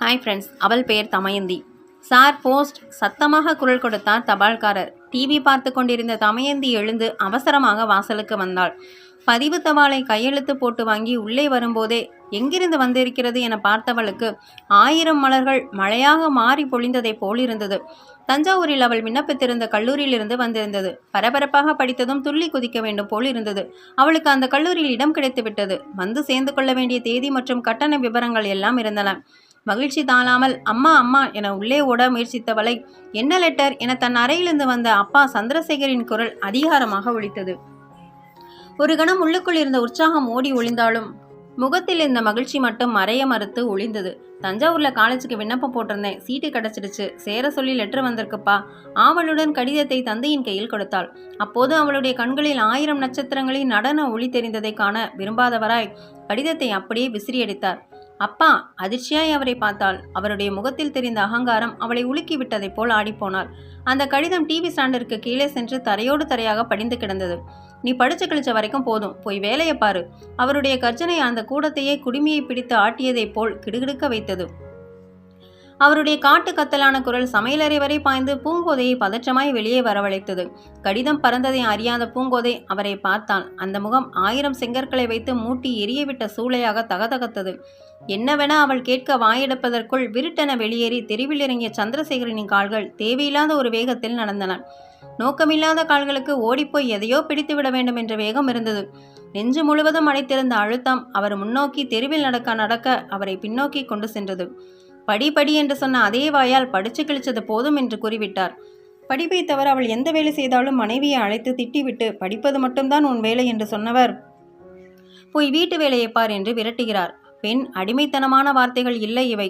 Hi friends அவள் பெயர் Damayanti. Sir post சத்தமாக குரல் கொடுத்தார் தபால்காரர். டிவி பார்த்து கொண்டிருந்த தமயந்தி எழுந்து அவசரமாக வாசலுக்கு வந்தாள். பதிவு தபாலை கையெழுத்து போட்டு வாங்கி உள்ளே வரும்போதே எங்கிருந்து வந்திருக்கிறது? என பார்த்தவளுக்கு ஆயிரம் மலர்கள் மழையாக மாறி பொழிந்ததைப் போல் இருந்தது. தஞ்சாவூரில் அவள் விண்ணப்பித்திருந்த கல்லூரியிலிருந்து வந்திருந்தது. பரபரப்பாக படித்ததும் துள்ளி குதிக்க வேண்டும் போல் இருந்தது. அவளுக்கு அந்த கல்லூரியில் இடம் கிடைத்து விட்டது வந்து சேர்ந்து கொள்ள வேண்டிய தேதி மற்றும் கட்டண விவரங்கள் எல்லாம் இருந்தன. மகிழ்ச்சி தாழாமல் அம்மா அம்மா என உள்ளே ஓட முயற்சித்தவளை என்ன லெட்டர் என தன் அறையிலிருந்து வந்த அப்பா சந்திரசேகரின் குரல் அதிகாரமாக ஒழித்தது ஒரு கணம் உள்ளுக்குள் இருந்த உற்சாகம் ஓடி ஒளிந்தாலும் முகத்தில் இருந்த மகிழ்ச்சி மட்டும் மறைய மறுத்து ஒளிந்தது. தஞ்சாவூர்ல காலேஜுக்கு விண்ணப்பம் போட்டிருந்தேன். சீட்டு கிடச்சிடுச்சு. சேர சொல்லி லெட்டர் வந்திருக்குப்பா. ஆவலுடன் கடிதத்தை தந்தையின் கையில் கொடுத்தாள். அப்போது அவளுடைய கண்களில் ஆயிரம் நட்சத்திரங்களின் நடன ஒளி தெரிந்ததை காண விரும்பாதவராய் கடிதத்தை அப்படியே விசிறியடித்தார் அப்பா அதிர்ச்சியாய் அவரை பார்த்தாள். அவருடைய முகத்தில் தெரிந்த அகங்காரம் அவளை உலுக்கி விட்டதைப் போல் ஆடிப்போனாள். அந்த கடிதம் டிவி ஸ்டாண்டிற்கு கீழே சென்று தரையோடு தரையாக படிந்து கிடந்தது. நீ படிச்சு கழிச்ச வரைக்கும் போதும். போய் வேலையை பாரு. அவருடைய கர்ஜனை அந்த கூடத்தையே குடுமியை பிடித்து ஆட்டியதைப் போல் கிடுகிடுக்க வைத்தது. அவருடைய காட்டு கத்தலான குரல் சமையலறை வரை பாய்ந்து பூங்கோதையை பதற்றமாய் வெளியே வரவழைத்தது. கடிதம் பறந்ததை அறியாத பூங்கோதை அவரை பார்த்தாள். அந்த முகம் ஆயிரம் செங்கற்களை வைத்து மூட்டி எரியவிட்ட சூளையாக தகதகத்தது. என்னவென அவள் கேட்க வாயெடுப்பதற்குள் விருட்டென வெளியேறி தெருவில் இறங்கிய சந்திரசேகரனின் கால்கள் தேவையில்லாத ஒரு வேகத்தில் நடந்தன. நோக்கமில்லாத கால்களுக்கு ஓடிப்போய் எதையோ பிடித்துவிட வேண்டும் என்ற வேகம் இருந்தது. நெஞ்சு முழுவதும் அடைத்திருந்த அழுத்தம் அவர் முன்னோக்கி தெருவில் நடக்க நடக்க அவரை பின்னோக்கி கொண்டு சென்றது. படி படி என்று சொன்ன அதே வாயால் படிச்சு கிழிச்சது போதும் என்று கூறிவிட்டார். படிப்பை தவிர அவள் எந்த வேலை செய்தாலும் மனைவியை அழைத்து திட்டிவிட்டு படிப்பது மட்டும்தான் உன் வேலை என்று சொன்னவர். போய் வீட்டு வேலையை பார் என்று விரட்டுகிறார். பெண் அடிமைத்தனமான வார்த்தைகள் இல்லை இவை.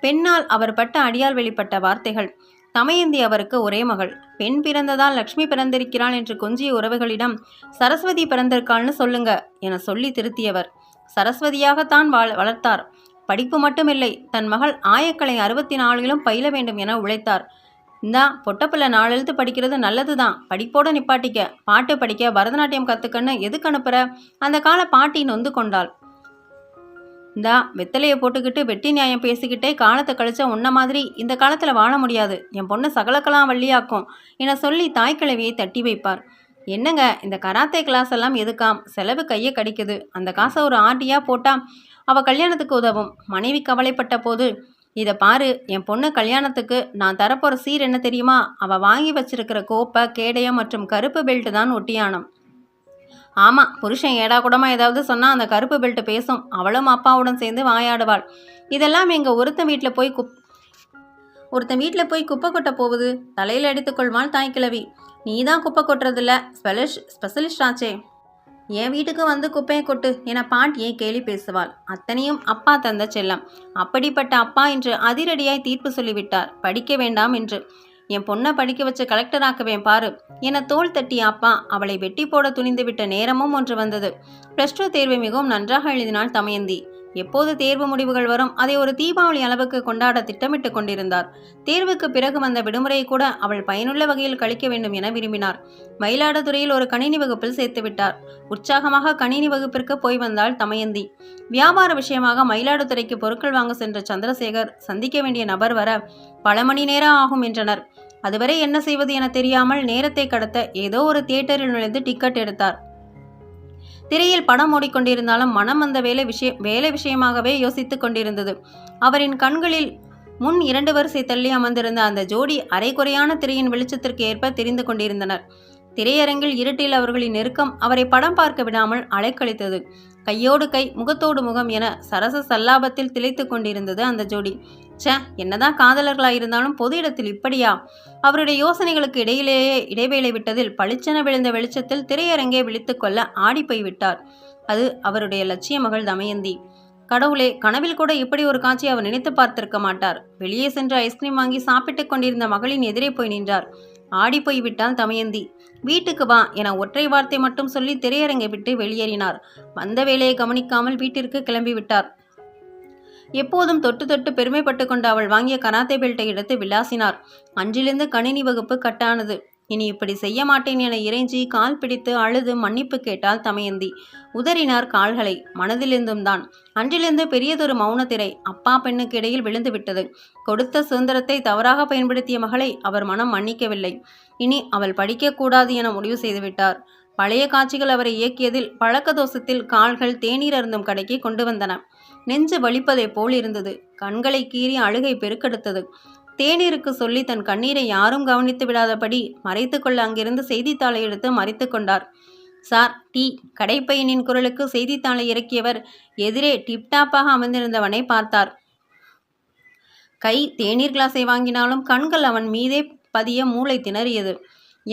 பெண்ணால் அவர் பட்ட அடியால் வெளிப்பட்ட வார்த்தைகள். தமயந்தி அவருக்கு ஒரே மகள். பெண் பிறந்ததால் லக்ஷ்மி பிறந்திருக்கிறாள் என்று கொஞ்சிய உறவுகளிடம் சரஸ்வதி பிறந்திருக்காள்னு சொல்லுங்க என சொல்லி திருத்தியவர். சரஸ்வதியாகத்தான் வளர்த்தார். படிப்பு மட்டுமில்லை தன் மகள் ஆயக்கலை அறுபத்தி நாலிலும் பயில வேண்டும் என உழைத்தார். இந்தா பொட்டப்பிள்ளை நாலெழுத்து படிக்கிறது நல்லது தான் படிப்போட நிப்பாட்டிக்க பாட்டு படிக்க பரதநாட்டியம் கற்றுக்கன்னு எதுக்கு அனுப்புற? அந்த கால பாட்டி நொந்து கொண்டாள். இந்தா வெத்தலையை போட்டுக்கிட்டு வெட்டி நியாயம் பேசிக்கிட்டே காலத்தை கழிச்ச உன்ன மாதிரி இந்த காலத்தில் வாழ முடியாது. என் பொண்ணு சகலக்கெல்லாம் வள்ளியாக்கும் என சொல்லி தாய்க்கிழவியை தட்டி வைப்பார். என்னங்க இந்த கராத்தே கிளாஸ் எல்லாம் எதுக்காம்? செலவு கையை கடிக்குது. அந்த காசை ஒரு ஆட்டியாக போட்டால் அவள் கல்யாணத்துக்கு உதவும். மனைவி கவலைப்பட்ட போது இதை பாரு என் பொண்ணு கல்யாணத்துக்கு நான் தரப்போகிற சீர் என்ன தெரியுமா? அவள் வாங்கி வச்சிருக்கிற கோப்பை கேடயம் மற்றும் கருப்பு பெல்ட் தான் ஒட்டியானம். ஆமாம் புருஷன் ஏடா கூடமா ஏதாவது சொன்னால் அந்த கருப்பு பெல்ட் பேசும். அவளும் அப்பாவுடன் சேர்ந்து வாயாடுவாள். இதெல்லாம் எங்கள் ஒருத்தன் வீட்டில் போய் குப் ஒருத்தன் வீட்டில் போய் குப்பை கொட்ட போகுது. தலையில் அடித்துக்கொள்வாள் தாய்க்கிழவி நீ தான் குப்பை கொட்டுறதில்ல. ஸ்பெலிஷ் ஸ்பெஷலிஸ்ட் ஆச்சே. என் வீட்டுக்கு வந்து குப்பையை கொட்டு என பாட்டியை கேலி பேசுவாள். அத்தனையும் அப்பா தந்த செல்லம். அப்படிப்பட்ட அப்பா என்று அதிரடியாய் தீர்ப்பு சொல்லிவிட்டார். படிக்க வேண்டாம் என்று. என் பொண்ணை படிக்க வச்சு கலெக்டர் ஆக்குவேன் பாரு என தோள் தட்டிய அப்பா அவளை வெட்டி போட துணிந்து விட்ட நேரமும் ஒன்று வந்தது. ப்ளஸ் டூ தேர்வை மிகவும் நன்றாக எழுதினாள் தமயந்தி. எப்போது தேர்வு முடிவுகள் வரும் அதை ஒரு தீபாவளி அளவுக்கு கொண்டாட திட்டமிட்டு கொண்டிருந்தார். தேர்வுக்கு பிறகு வந்த விடுமுறையை கூட அவள் பயனுள்ள வகையில் கழிக்க வேண்டும் என விரும்பினார். மயிலாடுதுறையில் ஒரு கணினி வகுப்பில் சேர்த்துவிட்டார் உற்சாகமாக கணினி வகுப்பிற்கு போய் வந்தாள் தமயந்தி. வியாபார விஷயமாக மயிலாடுதுறைக்கு பொருட்கள் வாங்க சென்ற சந்திரசேகர் சந்திக்க வேண்டிய நபர் வர பல மணி நேரம் ஆகும் என்றனர். அதுவரை என்ன செய்வது என தெரியாமல் நேரத்தை கடத்த ஏதோ ஒரு தியேட்டரில் நுழைந்து டிக்கெட் எடுத்தார். திரையில் படம் ஓடிக்கொண்டிருந்தாலும் மனம் அந்த வேலை விஷயம் வேலை விஷயமாகவே யோசித்துக் கொண்டிருந்தது. அவரின் கண்களில் முன் இரண்டு வரிசை தள்ளி அமர்ந்திருந்த அந்த ஜோடி அரைக்குறையான திரையின் வெளிச்சத்திற்கு ஏற்ப தெரிந்து கொண்டிருந்தனர். திரையரங்கில் இருட்டில் அவர்களின் நெருக்கம் அவரை படம் பார்க்க விடாமல் அலைக்கழித்தது. கையோடு கை முகத்தோடு முகம் என சரச சல்லாபத்தில் திளைத்து கொண்டிருந்தது அந்த ஜோடி. ச்சே என்னதான் காதலர்களாக இருந்தாலும் பொது இடத்தில் இப்படியா? அவருடைய யோசனைகளுக்கு இடையிலேயே இடைவேளை விட்டதில் பளிச்சென விழுந்த வெளிச்சத்தில் திரையரங்கே விழித்து கொள்ள ஆடிப்போய் விட்டார். அது அவருடைய லட்சிய மகள் தமயந்தி. கடவுளே கனவில் கூட இப்படி ஒரு காட்சி அவர் நினைத்து பார்த்திருக்க மாட்டார். வெளியே சென்று ஐஸ்கிரீம் வாங்கி சாப்பிட்டுக் கொண்டிருந்த மகளின் எதிரே போய் நின்றார். ஆடி தமயந்தி. வீட்டுக்கு வா என ஒற்றை வார்த்தை மட்டும் சொல்லி திரையரங்கை விட்டு வெளியேறினார். வந்த வேலையை கவனிக்காமல் வீட்டிற்கு கிளம்பி விட்டார். எப்போதும் தொட்டு தொட்டு பெருமைப்பட்டு கொண்டு அவள் வாங்கிய கராத்தே பெல்ட்டை எடுத்து விளாசினார். அன்றிலிருந்து கணினி வகுப்பு கட்டானது. இனி இப்படி செய்ய மாட்டேன் என இறைஞ்சி கால் பிடித்து அழுது மன்னிப்பு கேட்டாள் தமயந்தி. உதறினார் கால்களை. மனதிலிருந்தும் தான். அன்றிலிருந்து பெரியதொரு மௌனத்திரை அப்பா பெண்ணுக்கு இடையில் விழுந்து விட்டது. கொடுத்த சுதந்திரத்தை தவறாக பயன்படுத்திய மகளை அவர் மனம் மன்னிக்கவில்லை. இனி அவள் படிக்கக்கூடாது என முடிவு செய்துவிட்டார் பழைய காட்சிகள் அவரை இயக்கியதில் பழக்க தோஷத்தில் கால்கள் தேநீர் அருந்தும் கடைக்கு கொண்டு வந்தன. நெஞ்சு வலிப்பதைப் போல் இருந்தது. கண்களை கீறி அழுகை பெருக்கெடுத்தது. தேநீருக்கு சொல்லி தன் கண்ணீரை யாரும் கவனித்து விடாதபடி மறைத்துக்கொள்ள அங்கிருந்து செய்தித்தாளை எடுத்து மறைத்து கொண்டார். Sir D. கடைப்பையனின் குரலுக்கு செய்தித்தாளை இறக்கியவர் எதிரே டிப்டாப்பாக அமர்ந்திருந்தவனை பார்த்தார். கை தேநீர் கிளாஸை வாங்கினாலும் கண்கள் அவன் மீதே பதிய மூளை திணறியது.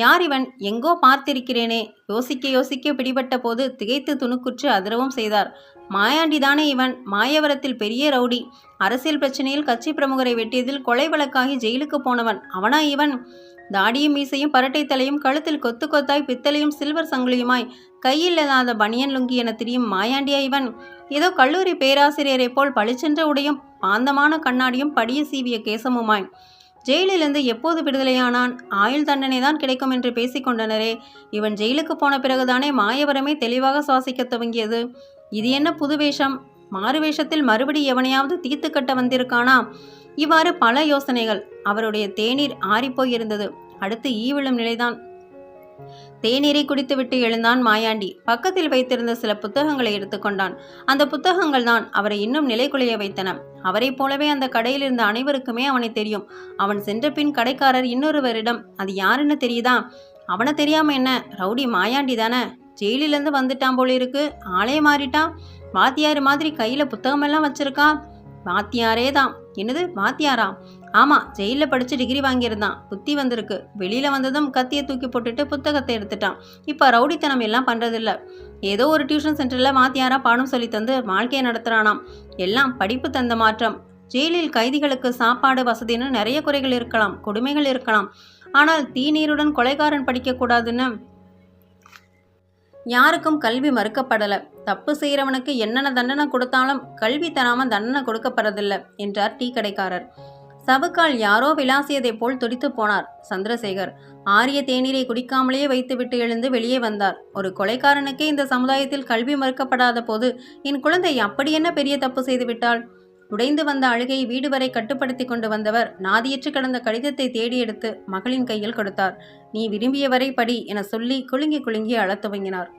யார் இவன் எங்கோ பார்த்திருக்கிறேனே? யோசிக்க யோசிக்க பிடிபட்ட போது திகைத்து துணுக்குற்று அதிரவும் செய்தார். மாயாண்டிதானே இவன்? மாயவரத்தில் பெரிய ரவுடி. அரசியல் பிரச்சனையில் கட்சி பிரமுகரை வெட்டியதில் கொலை வழக்காகி ஜெயிலுக்கு போனவன். அவனா இவன்? தாடியும் மீசையும் பரட்டை தலையும் கழுத்தில் கொத்து கொத்தாய் பித்தளையும் சில்வர் சங்கிலியுமாய் கையில்லாத பனியன் லுங்கி என திரியும் மாயாண்டியா இவன்? ஏதோ கல்லூரி பேராசிரியரைப் போல் பளிச்சென்ற உடையும் பாந்தமான கண்ணாடியும் படிய சீவிய கேசமுமாய். ஜெயிலிலிருந்து எப்போது விடுதலையானான்? ஆயுள் தண்டனை தான் கிடைக்கும் என்று பேசிக்கொண்டனரே இவன் ஜெயிலுக்கு போன பிறகுதானே மாயவரமே தெளிவாக சுவாசிக்க துவங்கியது. இது என்ன புது வேஷம்? மாறு வேஷத்தில் மறுபடி எவனையாவது தீர்த்து கட்ட வந்திருக்கானா? இவ்வாறு பல யோசனைகள். அவருடைய தேநீர் ஆறிப்போயிருந்தது. அடுத்து அடுத்து ஈவிழும் நிலைதான். தேநீரை குடித்துவிட்டு எழுந்தான் மாயாண்டி. பக்கத்தில் வைத்திருந்த சில புத்தகங்களை எடுத்துக்கொண்டான் அந்த புத்தகங்கள் தான் அவரை இன்னும் நிலைகுலைய வைத்தன. அவரைப் போலவே அந்த கடையில் இருந்த அனைவருக்குமே அவனை தெரியும். அவன் சென்ற பின் கடைக்காரர் இன்னொருவரிடம் அது யாருன்னு தெரியுதா? அவனை தெரியாம என்ன? ரவுடி மாயாண்டி தானே? ஜெயிலிலேருந்து வந்துட்டான் போல இருக்கு. ஆளே மாறிட்டான் வாத்தியார் மாதிரி கையில் புத்தகமெல்லாம் வச்சிருக்கா? வாத்தியாரே தான். என்னது? வாத்தியாரா? ஆமாம் ஜெயிலில் படித்து டிகிரி வாங்கியிருந்தான். புத்தி வந்திருக்கு. வெளியில் வந்ததும் கத்தியை தூக்கி போட்டுட்டு புத்தகத்தை எடுத்துட்டான். இப்போ ரவுடித்தனம் எல்லாம் பண்ணுறதில்ல ஏதோ ஒரு டியூஷன் சென்டரில் வாத்தியாரா பாடம் சொல்லி தந்து வாழ்க்கையை நடத்துகிறானாம் எல்லாம் படிப்பு தந்த மாற்றம். ஜெயிலில் கைதிகளுக்கு சாப்பாடு வசதின்னு நிறைய குறைகள் இருக்கலாம் கொடுமைகள் இருக்கலாம். ஆனால் தீநீருடன் கொலைகாரன் படிக்கக்கூடாதுன்னு யாருக்கும் கல்வி மறுக்கப்படலை. தப்பு செய்கிறவனுக்கு என்னென்ன தண்டனை கொடுத்தாலும் கல்வி தராமல் தண்டனை கொடுக்கப்படுறதில்ல என்றார் டீ கடைக்காரர். சவுக்கால் யாரோ விளாசியதைப் போல் துடித்து போனார் சந்திரசேகர். ஆரிய தேநீரை குடிக்காமலேயே வைத்துவிட்டு எழுந்து வெளியே வந்தார். ஒரு கொலைக்காரனுக்கே இந்த சமுதாயத்தில் கல்வி மறுக்கப்படாத போது என் குழந்தை அப்படி என்ன பெரிய தப்பு செய்துவிட்டாள் உடைந்து வந்த அழுகையை வீடு வரை கட்டுப்படுத்தி கொண்டு வந்தவர் நாதியற்று கிடந்த கடிதத்தை தேடி எடுத்து மகளின் கையில் கொடுத்தார். நீ விரும்பியவரை படி என சொல்லி குலுங்கி குலுங்கி அழத் துவங்கினார்.